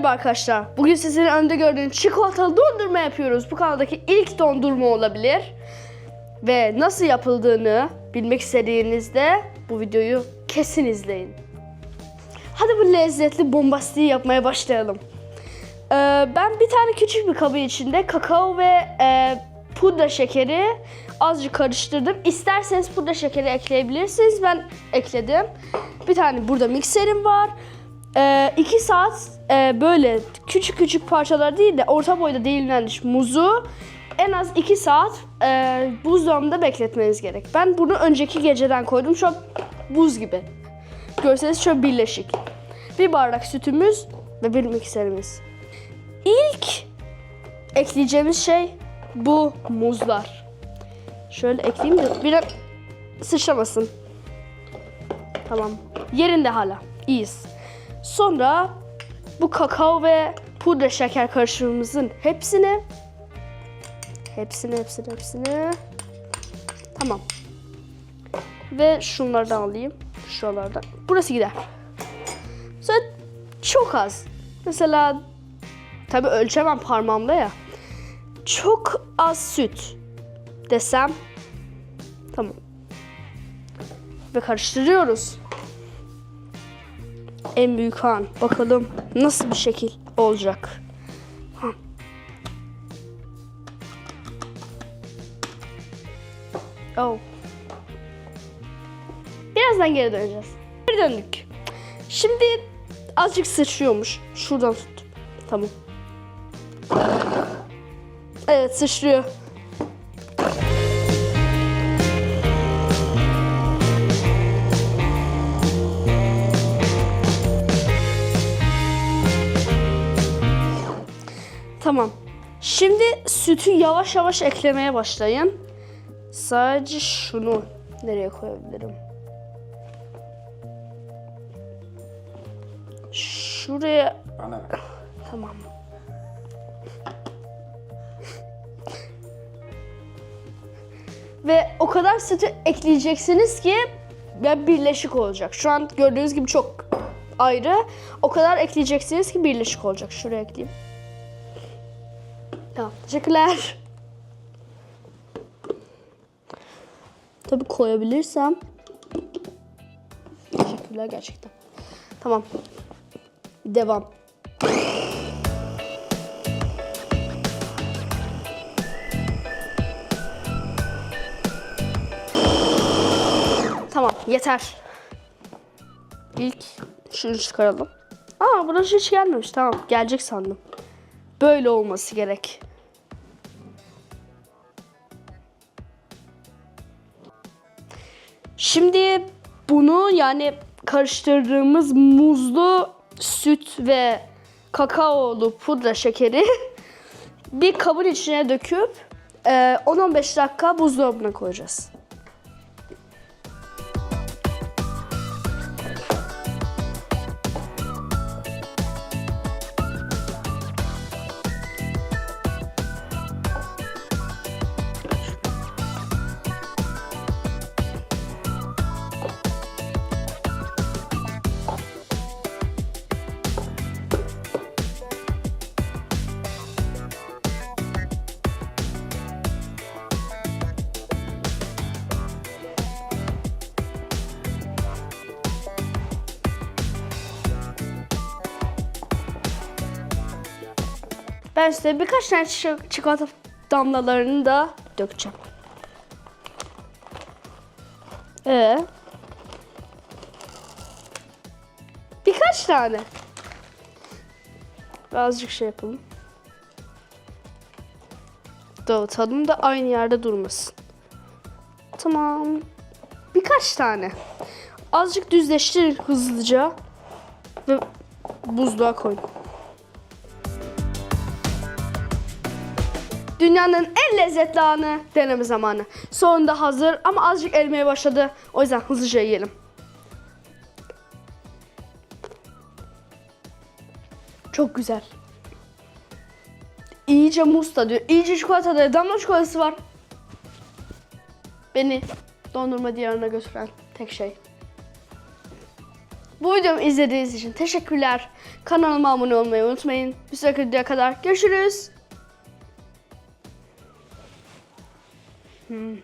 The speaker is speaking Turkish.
Merhaba arkadaşlar. Bugün sizin önde gördüğünüz çikolatalı dondurma yapıyoruz. Bu kanaldaki ilk dondurma olabilir. Ve nasıl yapıldığını bilmek istediğinizde bu videoyu kesin izleyin. Hadi bu lezzetli bombastiği yapmaya başlayalım. Ee, ben bir tane küçük bir kabı içinde kakao ve e, pudra şekeri azıcık karıştırdım. İsterseniz pudra şekeri ekleyebilirsiniz. Ben ekledim. Bir tane burada mikserim var. 2 saat e, böyle küçük küçük parçalar değil de orta boyda dilimlenmiş muzu en az 2 saat e, buzdolabında bekletmeniz gerek. Ben bunu önceki geceden koydum. Şu an buz gibi. Görseniz şöyle birleşik. Bir bardak sütümüz ve bir mikserimiz. İlk ekleyeceğimiz şey bu muzlar. Şöyle ekleyeyim de bir sıçramasın. Tamam. Yerinde hala. İyiyiz. Sonra bu kakao ve pudra şeker karışımımızın hepsini hepsini hepsini hepsini tamam. Ve şunlardan alayım. Şuralardan. Burası gider. Sonra çok az. Mesela tabi ölçemem parmağımda ya. Çok az süt desem tamam. Ve karıştırıyoruz en büyük han. Bakalım nasıl bir şekil olacak. Oh. Birazdan geri döneceğiz. Geri döndük. Şimdi azıcık sıçrıyormuş. Şuradan tut. Tamam. Evet sıçrıyor. Tamam. Şimdi sütü yavaş yavaş eklemeye başlayın. Sadece şunu nereye koyabilirim? Şuraya Bana. tamam. Ve o kadar sütü ekleyeceksiniz ki ya birleşik olacak. Şu an gördüğünüz gibi çok ayrı. O kadar ekleyeceksiniz ki birleşik olacak. Şuraya ekleyeyim. Tamam. Teşekkürler. Tabii koyabilirsem. Teşekkürler gerçekten. Tamam. Devam. Tamam yeter. İlk şunu çıkaralım. Aa burası hiç gelmemiş. Tamam gelecek sandım. Böyle olması gerek. Şimdi bunu yani karıştırdığımız muzlu süt ve kakaolu pudra şekeri bir kabın içine döküp e, 10-15 dakika buzdolabına koyacağız. Ben size birkaç tane çi- çikolata damlalarını da dökeceğim. Ee, birkaç tane. Birazcık şey yapalım. Dağıtalım da aynı yerde durmasın. Tamam. Birkaç tane. Azıcık düzleştirin hızlıca. Ve buzluğa koyun. Dünyanın en lezzetli anı deneme zamanı. Sonunda hazır ama azıcık erimeye başladı. O yüzden hızlıca yiyelim. Çok güzel. İyice muz tadı, iyice çikolata tadı, damla çikolatası var. Beni dondurma diyarına götüren tek şey. Bu videomu izlediğiniz için teşekkürler. Kanalıma abone olmayı unutmayın. Bir sonraki videoya kadar görüşürüz. Mm.